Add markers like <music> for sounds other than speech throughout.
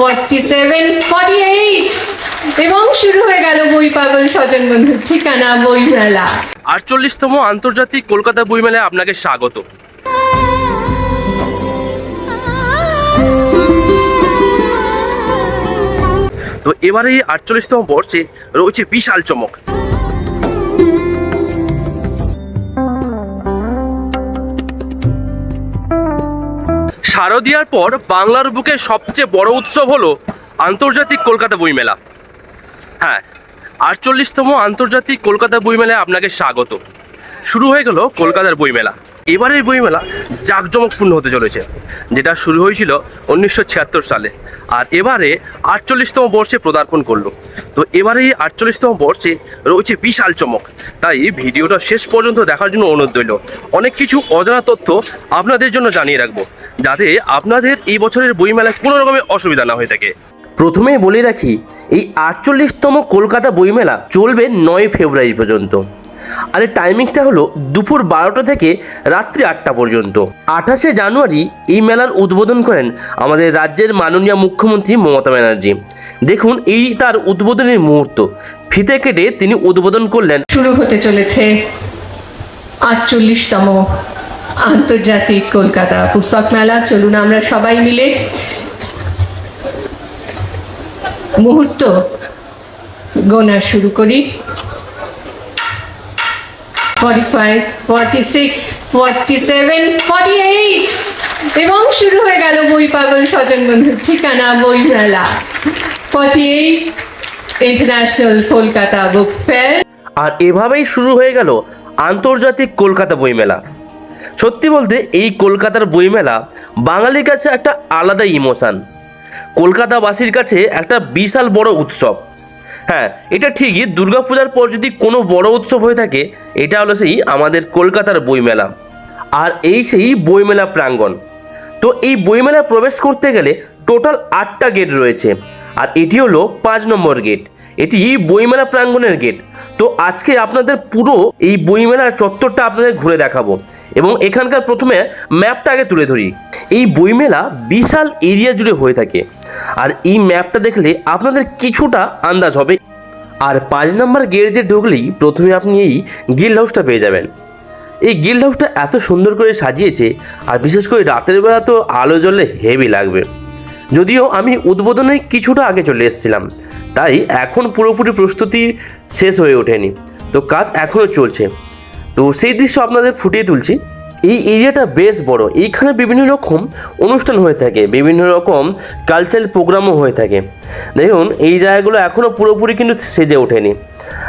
Forty seven forty eight এবং শুরু হয়ে গেল বই পাগল স্বজন বন্ধুর ঠিকানা বই মেলা আটচল্লিশতম আন্তর্জাতিক কলকাতা বইমেলায় আপনাকে স্বাগত। তো এবারে আটচল্লিশতম বর্ষে রয়েছে বিশাল চমক। শারদিয়ার পর বাংলার বুকে সবচেয়ে বড় উৎসব হলো আন্তর্জাতিক কলকাতা বইমেলা হ্যাঁ আটচল্লিশতম আন্তর্জাতিক কলকাতা বইমেলায় আপনাকে স্বাগত। শুরু হয়ে গেল কলকাতার বইমেলা এবারের বইমেলা জাঁকজমকপূর্ণ হতে চলেছে, যেটা শুরু হয়েছিল উনিশশো ছিয়াত্তর সালে, আর এবারে আটচল্লিশতম বর্ষে পদার্পণ করল। তো এবারে এই আটচল্লিশতম বর্ষে রয়েছে বিশাল চমক, তাই ভিডিওটা শেষ পর্যন্ত দেখার জন্য অনুরোধ রইল। অনেক কিছু অজানা তথ্য আপনাদের জন্য জানিয়ে রাখব, যাতে আপনাদের এই বছরের বইমেলায় কোনো রকমের অসুবিধা না হয়ে থাকে। প্রথমেই বলে রাখি, এই আটচল্লিশতম কলকাতা বইমেলা চলবে নয় ফেব্রুয়ারি পর্যন্ত। আর এই টাইমিংসটা হলো দুপুর বারোটা থেকে রাত্রি আটটা পর্যন্ত। আঠাশে জানুয়ারি এই মেলার উদ্বোধন করেন আমাদের রাজ্যের মাননীয় মুখ্যমন্ত্রী মমতা ব্যানার্জি। দেখুন, এই তার উদ্বোধনের মুহূর্ত। ফিতে কেটে তিনি উদ্বোধন করলেন। শুরু হতে চলেছে আটচল্লিশতম আন্তর্জাতিক কলকাতা পুস্তক মেলা। চলুন আমরা সবাই মিলে মুহূর্ত গোনা শুরু করি। Forty five forty six forty seven forty eight এবং শুরু হয়ে গেল বই পাগল স্বজন বন্ধুর ঠিকানা বই মেলা forty eight international Kolkata book fair আর এভাবেই শুরু হয়ে গেল আন্তর্জাতিক কলকাতা বইমেলা। সত্যি বলতে, এই কলকাতার বইমেলা বাঙালির কাছে একটা আলাদা ইমোশান। কলকাতাবাসীর কাছে একটা বিশাল বড় উৎসব। হ্যাঁ এটা ঠিকই, দুর্গাপূজার পর যদি কোনো বড় উৎসব হয়ে থাকে, এটা হলো সেই আমাদের কলকাতার বইমেলা। আর এই সেই বইমেলা প্রাঙ্গণ। তো এই বইমেলা প্রবেশ করতে গেলে টোটাল আটটা গেট রয়েছে। আর এটি হলো পাঁচ নম্বর গেট। এটি বইমেলা প্রাঙ্গণের গেট। তো আজকে আপনাদের পুরো এই বইমেলার চত্বরটা আপনাদের ঘুরে দেখাবো। এবং এখানকার প্রথমে ম্যাপটা আগে তুলে ধরি। এই বইমেলা বিশাল এরিয়া জুড়ে হয়ে থাকে। আর এই ম্যাপটা দেখলে আপনাদের কিছুটা আন্দাজ হবে। আর পাঁচ নম্বর গেট ঢুকলেই প্রথমে আপনি এই গিল্ড হাউসটা পেয়ে যাবেন। এই গিল্ড হাউসটা এত সুন্দর করে সাজিয়েছে, আর বিশেষ করে রাতের বেলা তো আলো জ্বললে হেভি লাগবে। যদিও আমি উদ্বোধনে কিছুটা আগে চলে এসেছিলাম, তাই এখন পুরোপুরি প্রস্তুতি শেষ হয়ে ওঠেনি। তো কাজ এখনও চলছে। তো সেই দৃশ্য আপনাদের ফুটিয়ে তুলছি। এই এরিয়াটা বেশ বড়। এইখানে বিভিন্ন রকম অনুষ্ঠান হয়ে থাকে, বিভিন্ন রকম কালচারাল প্রোগ্রামও হয়ে থাকে। দেখুন, এই জায়গাগুলো এখনও পুরোপুরি কিন্তু সেজে ওঠেনি।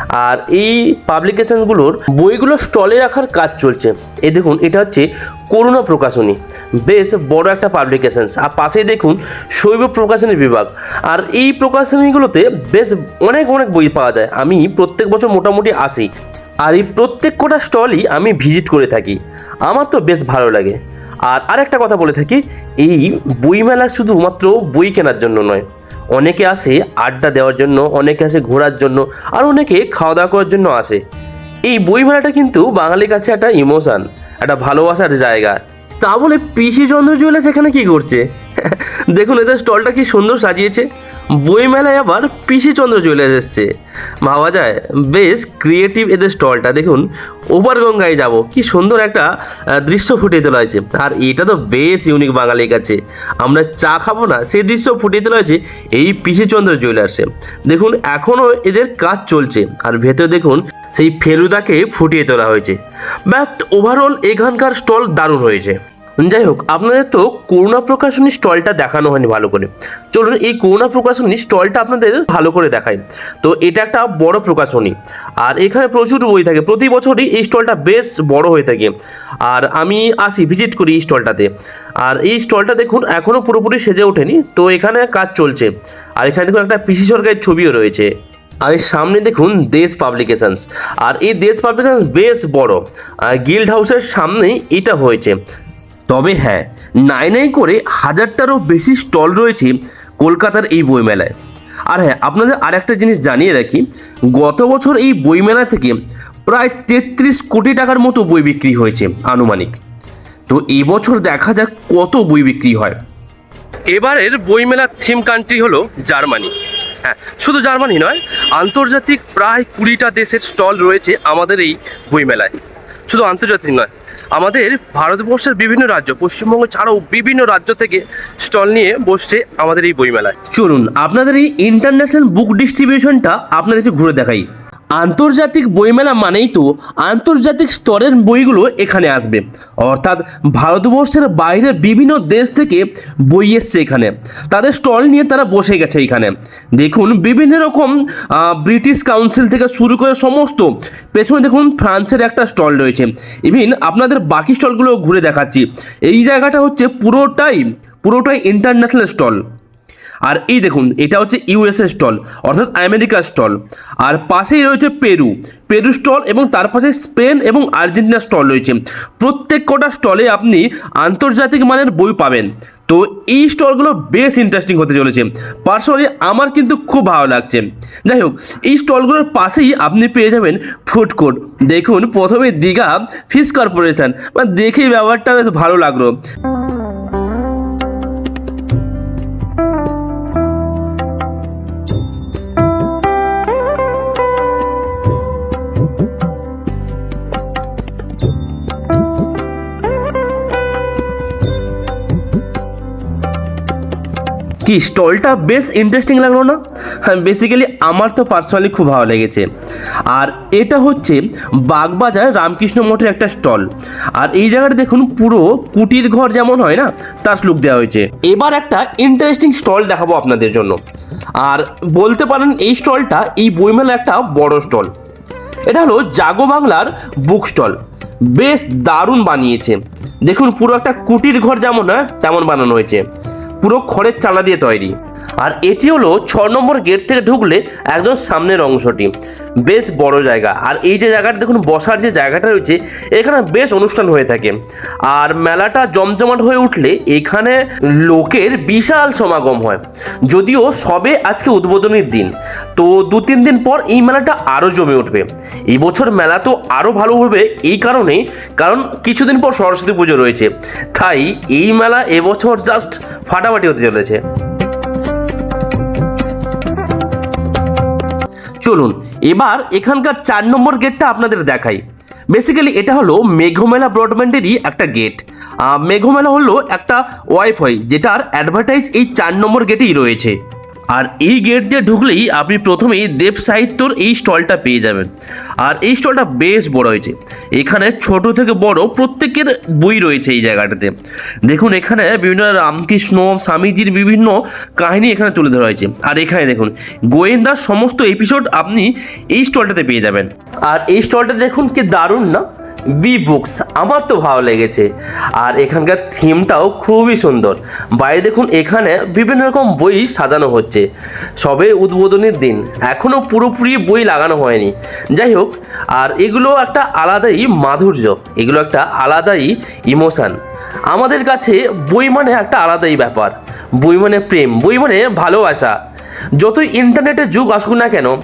আর এই পাবলিকেশনগুলোর বইগুলো স্টলে রাখার কাজ চলছে। এই দেখুন, এটা হচ্ছে করুণা প্রকাশনী। বেশ বড় একটা পাবলিকেশন আর পাশেই দেখুন, শৈব প্রকাশনী বিভাগ। আর এই প্রকাশনীগুলোতে বেশ অনেক অনেক বই পাওয়া যায়। আমি প্রত্যেক বছর মোটামুটি আসি। আর এই প্রত্যেক কটা স্টলই আমি ভিজিট করে থাকি। আমার তো বেশ ভালো লাগে। আর আরেকটা কথা বলে থাকি, এই বইমেলা শুধুমাত্র বই কেনার জন্য নয়। অনেকে আসে আড্ডা দেওয়ার জন্য, অনেকে আসে ঘোরার জন্য, আর অনেকে খাওয়া দাওয়া করার জন্য আসে। এই বইমেলাটা কিন্তু বাঙালির কাছে একটা ইমোশান, একটা ভালোবাসার জায়গা। তা বলে পিসি চন্দ্র জুয়েলার্স এখানে কী করছে? <laughs> দেখুন, এদের স্টলটা কি সুন্দর সাজিয়েছে। বইমেলায় আবার পিসি চন্দ্র জুয়েলার্স এসছে। ভাবা যায়, বেশ ক্রিয়েটিভ এদের স্টলটা দেখুন ওপার গঙ্গায় যাব। কি সুন্দর একটা দৃশ্য ফুটিয়ে তোলা হয়েছে। আর এটা তো বেশ ইউনিক বাঙালির কাছে। আমরা চা খাব না, সেই দৃশ্য ফুটিয়ে তোলা হয়েছে এই পিসি চন্দ্র জুয়েলার্সে দেখুন এখনও এদের কাজ চলছে। আর ভেতরে দেখুন, সেই ফেলুদাকে ফুটিয়ে তোলা হয়েছে। ব্যাট ওভারঅল এখানকার স্টল দারুণ হয়েছে। যাই হোক আপনাদের তো করুণা প্রকাশনী স্টলটা দেখানো হয়নি ভালো করে। চলুন, এই করুণা প্রকাশনী স্টলটা আপনাদের ভালো করে দেখাই। তো এটা একটা বড় প্রকাশনী, আর এখানে প্রচুর বই থাকে। প্রতি বছরই এই স্টলটা বেশ বড় হয়ে থাকে। আর আমি আসি, ভিজিট করি এই স্টলটাতে। আর এই স্টলটা দেখুন এখনও পুরোপুরি সেজে ওঠেনি। তো এখানে কাজ চলছে। আর এখানে দেখুন, একটা পিসি সরকারের ছবিও রয়েছে। আর এর সামনে দেখুন, দেশ পাবলিকেশনস। আর এই দেশ পাবলিকেশনস বেশ বড়। আর গিল্ড হাউসের সামনেই এটা হয়েছে। তবে হ্যাঁ নাই নাই করে হাজারটারও বেশি স্টল রয়েছে কলকাতার এই বইমেলায়। আর হ্যাঁ আপনাদের আর একটা জিনিস জানিয়ে রাখি, গত বছর এই বইমেলা থেকে প্রায় তেত্রিশ কোটি টাকার মতো বই বিক্রি হয়েছে আনুমানিক। তো এবছর দেখা যাক কত বই বিক্রি হয়। এবারের বইমেলার থিম কান্ট্রি হলো জার্মানি। হ্যাঁ শুধু জার্মানি নয়, আন্তর্জাতিক প্রায় কুড়িটা দেশের স্টল রয়েছে আমাদের এই বইমেলায়। শুধু আন্তর্জাতিক নয়, আমাদের ভারতবর্ষের বিভিন্ন রাজ্য, পশ্চিমবঙ্গ ছাড়াও বিভিন্ন রাজ্য থেকে স্টল নিয়ে বসছে আমাদের এই বইমেলায়। চলুন, আপনাদের এই ইন্টারন্যাশনাল বুক ডিস্ট্রিবিউশনটা আপনাদেরকে ঘুরে দেখাই। আন্তর্জাতিক বইমেলা মানেই তো আন্তর্জাতিক স্তরের বইগুলো এখানে আসবে। অর্থাৎ ভারতবর্ষের বাইরের বিভিন্ন দেশ থেকে বই এসছে এখানে। তাদের স্টল নিয়ে তারা বসে গেছে এখানে। দেখুন, বিভিন্ন রকম ব্রিটিশ কাউন্সিল থেকে শুরু করে সমস্ত পেছনে দেখুন ফ্রান্সের একটা স্টল রয়েছে। ইভিন আপনাদের বাকি স্টলগুলো ঘুরে দেখাচ্ছি। এই জায়গাটা হচ্ছে পুরোটাই পুরোটাই ইন্টারন্যাশনাল স্টল। আর এই দেখুন, এটা হচ্ছে ইউএসএ স্টল, অর্থাৎ আমেরিকার স্টল। আর পাশেই রয়েছে পেরু। পেরু স্টল এবং তার পাশে স্পেন এবং আর্জেন্টিনা স্টল রয়েছে। প্রত্যেক কটা স্টলে আপনি আন্তর্জাতিক মানের বই পাবেন। তো এই স্টলগুলো বেশ ইন্টারেস্টিং হতে চলেছে। পার্সোনালি আমার কিন্তু খুব ভালো লাগছে। যাই হোক, এই স্টলগুলোর পাশেই আপনি পেয়ে যাবেন ফুড কোর্ট দেখুন, প্রথমে দীঘা ফিশ কর্পোরেশন মানে দেখেই ব্যাপারটা বেশ ভালো লাগল। কি স্টলটা বেশ ইন্টারেস্টিং লাগল না? হ্যাঁ বেসিক্যালি আমার তো পার্সোনালি খুব ভালো লেগেছে। আর এটা হচ্ছে বাগবাজার রামকৃষ্ণ মঠের একটা স্টল। আর এই জায়গাটা দেখুন, পুরো কুটির ঘর যেমন হয় না, তার লুক দেওয়া হয়েছে। এবার একটা ইন্টারেস্টিং স্টল দেখাবো আপনাদের জন্য। আর বলতে পারেন, এই স্টলটা, এই বইমেলা একটা বড় স্টল। এটা হলো জাগো বাংলার বুক স্টল বেশ দারুণ বানিয়েছে। দেখুন, পুরো একটা কুটির ঘর যেমন হয়, তেমন বানানো হয়েছে। পুরো খড়ের চালা দিয়ে তৈরি। আর এটি হলো ছ নম্বর গেট থেকে ঢুকলে একদম সামনের অংশটি। বেশ বড় জায়গা। আর এই যে জায়গাটা দেখুন, বসার যে জায়গাটা রয়েছে, এখানে বেশ অনুষ্ঠান হয়ে থাকে। আর মেলাটা জমজমাট হয়ে উঠলে এখানে লোকের বিশাল সমাগম হয়। যদিও সবে আজকে উদ্বোধনীর দিন, তো দু তিন দিন পর এই মেলাটা আরও জমে উঠবে। এই বছর মেলা তো আরও ভালো হবে এই কারণেই, কারণ কিছুদিন পর সরস্বতী পুজো রয়েছে। তাই এই মেলা এবছর জাস্ট ফাটাফাটি হতে চলেছে। চলুন, এবার এখানকার চার নম্বর গেটটা আপনাদের দেখাই। বেসিক্যালি এটা হলো মেঘমেলা ব্রডব্যান্ডেরই একটা গেট মেঘমেলা হলো একটা ওয়াইফাই যেটার অ্যাডভার্টাইজ এই চার নম্বর গেটেই রয়েছে। আর এই গেট দিয়ে ঢুকলেই আপনি প্রথমেই দেব সাহিত্যর এই স্টলটা পেয়ে যাবেন। আর এই স্টলটা বেশ বড় হয়েছে। এখানে ছোট থেকে বড় প্রত্যেকের বই রয়েছে এই জায়গাটাতে। দেখুন, এখানে বিভিন্ন রামকৃষ্ণ, স্বামীজির বিভিন্ন কাহিনী এখানে তুলে ধরা হয়েছে। আর এখানে দেখুন, গোয়েন্দার সমস্ত এপিসোড আপনি এই স্টলটাতে পেয়ে যাবেন। আর এই স্টলটা দেখুন কি দারুণ না? বি বুকস আমার তো ভালো লেগেছে। আর এখানকার থিমটাও খুবই সুন্দর। বাইরে দেখুন, এখানে বিভিন্ন রকম বই সাজানো হচ্ছে। সবে উদ্বোধনের দিন। এখনও পুরোপুরি বই লাগানো হয়নি। যাই হোক, আর এগুলো একটা আলাদাই মাধুর্য। এগুলো একটা আলাদাই ইমোশান আমাদের কাছে বই মানে একটা আলাদাই ব্যাপার। বই মানে প্রেম, বই মানে ভালোবাসা। যতই ইন্টারনেটের যুগ আসুক না কেন,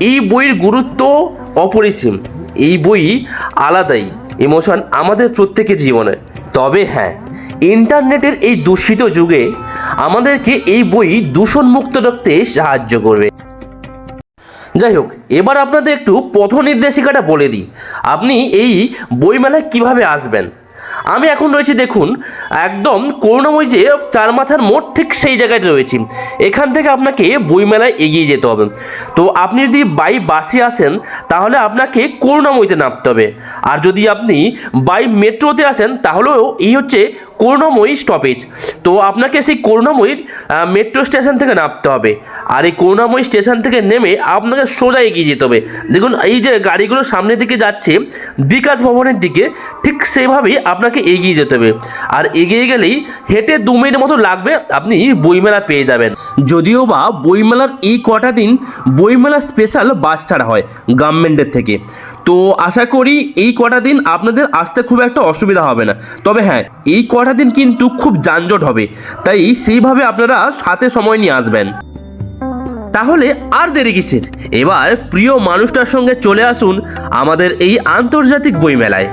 এই বইয়ের গুরুত্ব অপরিসীম। এই বই আলাদাই, ইমোশন আমাদের প্রত্যেকের জীবনে। তবে হ্যাঁ ইন্টারনেটের এই দূষিত যুগে আমাদেরকে এই বই দূষণমুক্ত রাখতে সাহায্য করবে। যাই হোক, এবার আপনাদের একটু পথ নির্দেশিকাটা বলে দিই। আপনি এই বইমেলায় কীভাবে আসবেন? আমি এখন রয়েছি, দেখুন, একদম করুণাময় যে চার মাথার মোড় ঠিক সেই জায়গায় রয়েছি। এখান থেকে আপনাকে বইমেলায় এগিয়ে যেতে হবে। তো আপনি যদি বাই বাসে আসেন, তাহলে আপনাকে করুণাময়ীতে নামতে হবে। আর যদি আপনি বাই মেট্রোতে আসেন, তাহলেও এই হচ্ছে করুণাময়ী স্টপেজ তো আপনাকে সেই করুণাময়ীর মেট্রো স্টেশন থেকে নামতে হবে। আর এই করুণাময়ী স্টেশন থেকে নেমে আপনাকে সোজা এগিয়ে যেতে হবে। দেখুন, এই যে গাড়িগুলো সামনের দিকে যাচ্ছে, বিকাশ ভবনের দিকে, ঠিক সেইভাবেই আপনাকে এগিয়ে যেতে হবে। আর এগিয়ে গেলেই হেঁটে দু মিনিট মতো লাগবে, আপনি বইমেলা পেয়ে যাবেন। যদিও বা বইমেলার এই কটা দিন বইমেলা স্পেশাল বাস ছাড়া হয় গভর্নমেন্টের থেকে। তো আশা করি এই কটা দিন আপনাদের আসতে খুব একটা অসুবিধা হবে না। তবে হ্যাঁ এই কটা দিন কিন্তু খুব যানজট হবে। তাই সেইভাবে আপনারা সাথে সময় নিয়ে আসবেন। তাহলে আর দেরি কিসের? এবার প্রিয় মানুষটার সঙ্গে চলে আসুন আমাদের এই আন্তর্জাতিক বইমেলায়।